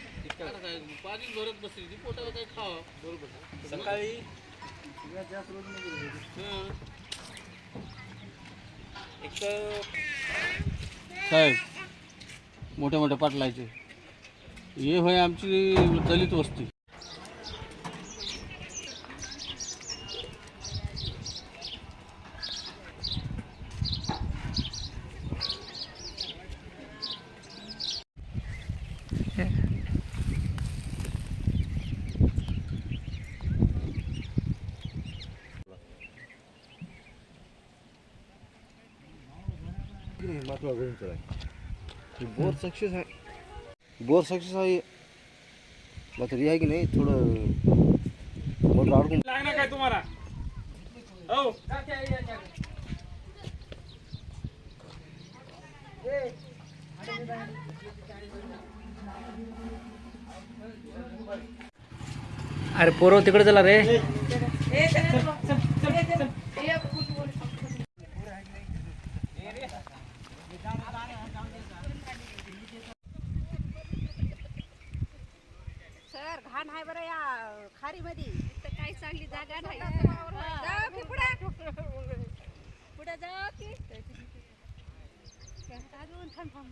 पाणी भरत बसली ती पोटाला काय खावा बरोबर सकाळी. एक साहेब मोठ्या मोठ्या पाटलाचे. हे होय आमची दलित वस्ती. आहे बोर सक्सेस आहे बोर सक्सेस आहे मात्र हे आहे की नाही थोडं मोटर अडकून लागणार काय तुम्हाला हो अरे पोरव तिकडे चला रे. आहे बरं या खारी मध्ये काही चांगली जागा नाही. जाऊ की पुढे. पुढे जाऊ की. अजून थांब थांब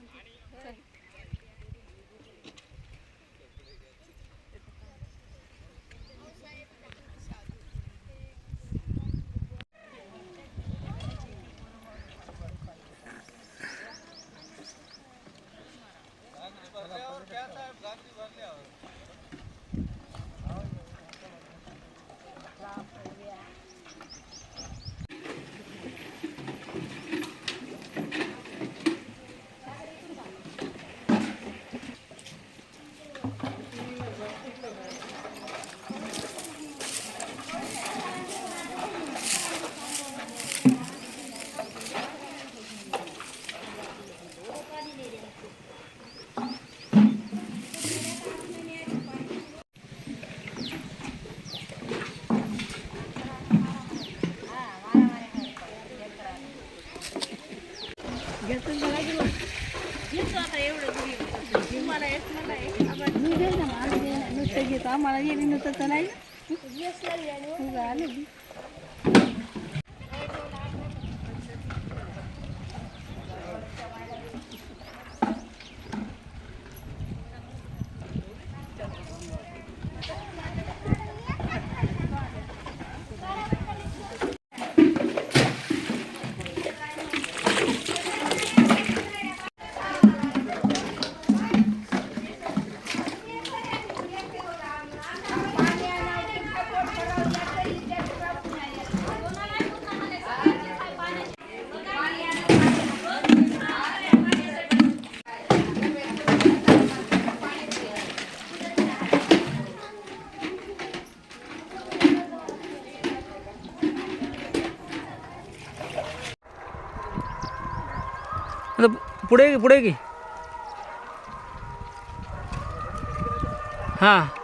म्हणते. चल. आता पुढे की पुढे की हां.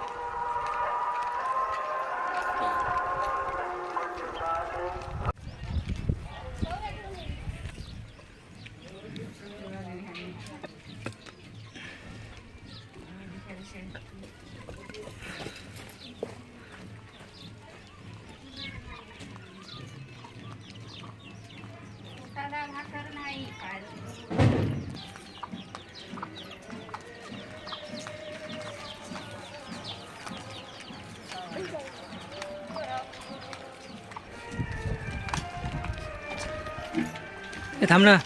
थांब ना.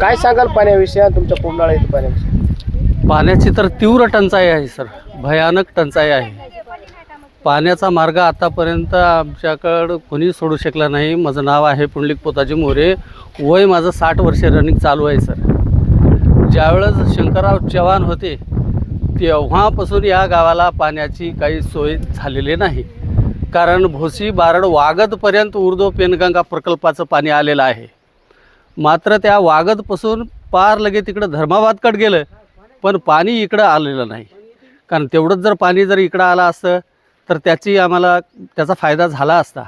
काय सांगाल पाण्याविषयी आणि तुमच्या कोंबडाळा येथे पाण्याविषयी? पाण्याची तर तीव्र टंचाई आहे सर. भयानक टंचाई आहे. पाण्याचा मार्ग आतापर्यंत आमच्याकडं कोणी सोडू शकला नाही. माझं नाव आहे पुंडलिक पोताजी मोरे. वय माझं साठ वर्षे रनिंग चालू आहे सर. ज्यावेळेस शंकरराव चव्हाण होते तेव्हापासून या गावाला पाण्याची काही सोय झालेली नाही. कारण भोसी बारड वागदपर्यंत उर्दो पेनगंगा प्रकल्पाचं पाणी आलेलं आहे. मात्र त्या वागदपासून पार लगे तिकडं धर्माबादकडे गेलं पण पाणी इकडं आलेलं नाही. कारण तेवढंच जर पाणी जर इकडं आलं असतं तर त्याची आम्हाला त्याचा फायदा झाला असता.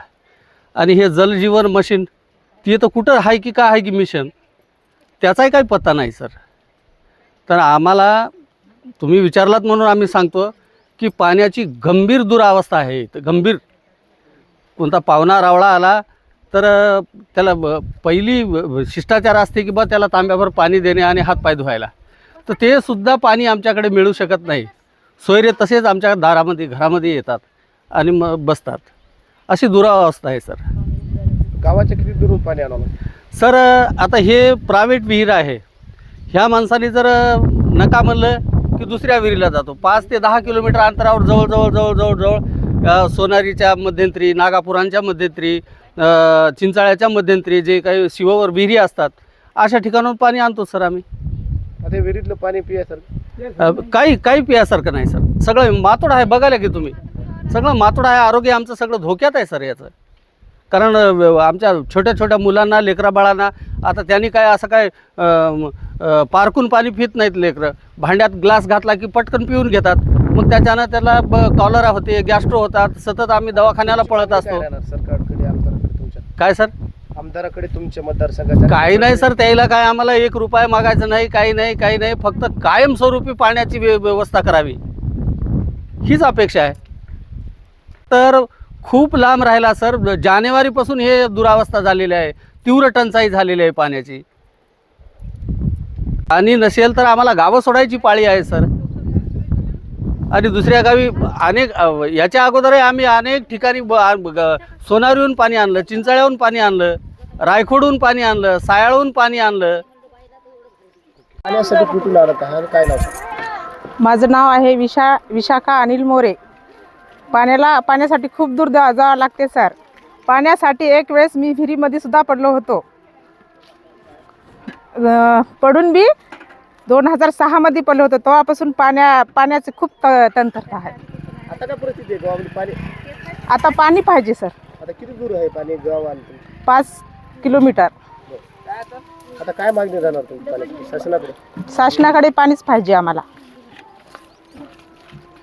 आणि हे जलजीवन मशीन ती तर कुठं आहे की का आहे की मिशन त्याचाही काही पत्ता नाही सर. तर आम्हाला तुम्ही विचारलात म्हणून आम्ही सांगतो की पाण्याची गंभीर दुरावस्था आहे. इथं गंभीर कोणता पाहुणा रावळा आला तर त्याला पहिली शिष्टाचार असते की बा त्याला तांब्याभर पाणी देणे आणि हातपाय धुवायला. तर ते सुद्धा पाणी आमच्याकडे मिळू शकत नाही. सोयरे तसेच आमच्या दारामध्ये घरामध्ये येतात आणि मग बसतात. अशी दुरावस्था आहे सर. गावाच्या किती दुरून पाणी आणावं सर आता हे प्रायव्हेट विहीर आहे. ह्या माणसाने जर नका म्हणलं की दुसऱ्या विहिरीला जातो. पाच ते दहा किलोमीटर अंतरावर जवळजवळ जवळ जवळ जवळ सोनारीच्या मध्यंतरी नागापुरांच्या मध्यंतरी चिंचाळ्याच्या मध्यंतरी जे काही शिवावर विहिरी असतात अशा ठिकाणाहून पाणी आणतो सर आम्ही. आता विहिरीतलं पाणी पियासारखं? काही काही पियासारखं नाही सर. सगळं मातोड आहे बघायला की तुम्ही. सगळं मातोड आहे आरोग्य आमचं सगळं धोक्यात आहे सर याचं. कारण आमच्या छोट्या छोट्या मुलांना लेकरा बाळांना आता त्यांनी काय असं काय पारकून पाणी पित नाहीत लेकरं. भांड्यात ग्लास घातला की पटकन पिऊन घेतात. मग त्याच्यानं त्याला कॉलरा होते गॅस्ट्रो होतात. सतत आम्ही दवाखान्याला पळत असतो. सरकारकडे आमदाराकडे काय सर? आमदाराकडे तुमच्या मतदारसंघाच्या काही नाही सर त्याला काय आम्हाला एक रुपया मागायचं नाही काही नाही काही नाही. फक्त कायमस्वरूपी पाण्याची व्य- व्यवस्था करावी. हीच अपेक्षा आहे. तर खूप लांब राहिला सर. जानेवारीपासून हे दुरावस्था झालेली आहे. तीव्र टंचाई झालेली आहे पाण्याची. आणि नसेल तर आम्हाला गावं सोडायची पाळी आहे सर. आणि दुसऱ्या गावी अनेक याच्या अगोदरही आम्ही अनेक ठिकाणी सोनारीहून पाणी आणलं चिंचाळ्याहून पाणी आणलं रायखोडहून पाणी आणलं सायाळहून पाणी आणलं. पाण्यासाठी काय माझं नाव आहे विशा विशाखा अनिल मोरे. पाण्याला पाण्यासाठी खूप दूर जावं लागते सर पाण्यासाठी एक वेळेस मी विहिरीमध्ये सुद्धा पडलो होतो. पडून बी दोन हजार सहामध्ये पडलो होतो. तेव्हापासून पाण्या पाण्याचे खूप त तंत्रता आहे. आता पाणी आता पाणी पाहिजे सर आता किती दूर आहे पाणी? पाच किलोमीटर. आता काय मागणी जाणार शासनाकडे? शासनाकडे पाणीच पाहिजे आम्हाला.